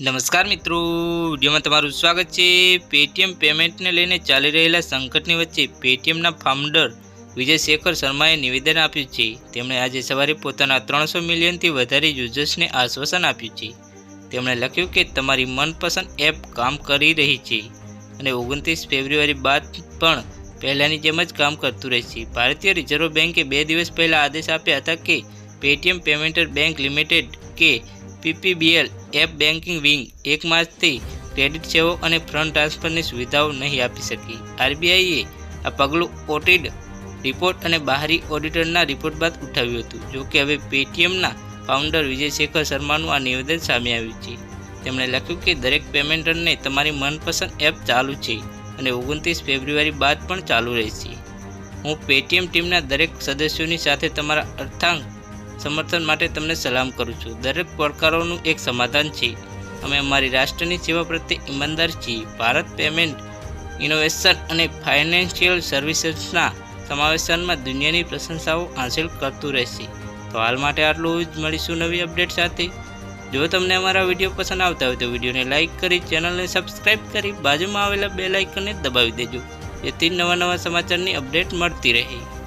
નમસ્કાર મિત્રો, વિડીયોમાં તમારું સ્વાગત છે. પેટીએમ પેમેન્ટને લઈને ચાલી રહેલા સંકટની વચ્ચે પેટીએમના ફાઉન્ડર વિજય શેખર શર્માએ નિવેદન આપ્યું છે. તેમણે આજે સવારે પોતાના ત્રણસો મિલિયનથી વધારે યુઝર્સને આશ્વાસન આપ્યું છે. તેમણે લખ્યું કે તમારી મનપસંદ એપ કામ કરી રહી છે અને ઓગણત્રીસ ફેબ્રુઆરી બાદ પણ પહેલાંની જેમ જ કામ કરતું રહેશે. ભારતીય રિઝર્વ બેન્કે બે દિવસ પહેલાં આદેશ આપ્યા હતા કે પેટીએમ પેમેન્ટર બેંક લિમિટેડ કે પીપીબીએલ એપ બેન્કિંગ વિંગ એક માર્ચથી ક્રેડિટ સેવો અને ફંડ ટ્રાન્સફરની સુવિધાઓ નહીં આપી શકી. આરબીઆઈએ આ પગલું ઓટીડ રિપોર્ટ અને બહારી ઓડિટરના રિપોર્ટ બાદ ઉઠાવ્યું હતું. જોકે હવે પેટીએમના ફાઉન્ડર વિજય શેખર શર્માનું આ નિવેદન સામે આવ્યું છે. તેમણે લખ્યું કે દરેક પેમેન્ટરને તમારી મનપસંદ એપ ચાલુ છે અને ઓગણત્રીસ ફેબ્રુઆરી બાદ પણ ચાલુ રહેશે. હું પેટીએમ ટીમના દરેક સદસ્યોની સાથે તમારા અર્થાંગ સમર્થન માટે તમને સલામ કરું છું. દરેક પડકારોનું એક સમાધાન છે. અમે અમારી રાષ્ટ્રની સેવા પ્રત્યે ઈમાનદાર છીએ. ભારત પેમેન્ટ, ઇનોવેશન અને ફાઇનાન્શિયલ સર્વિસીસના સમાવેશનમાં દુનિયાની પ્રશંસાઓ હાંસિલ કરતું રહેશે. તો હાલ માટે આટલું જ. મળીશું નવી અપડેટ સાથે. જો તમને અમારા વીડિયો પસંદ આવતા હોય તો વિડીયોને લાઇક કરી, ચેનલને સબસ્ક્રાઇબ કરી, બાજુમાં આવેલા બે લાઇકનને દબાવી દેજો. જેથી નવા નવા સમાચારની અપડેટ મળતી રહે.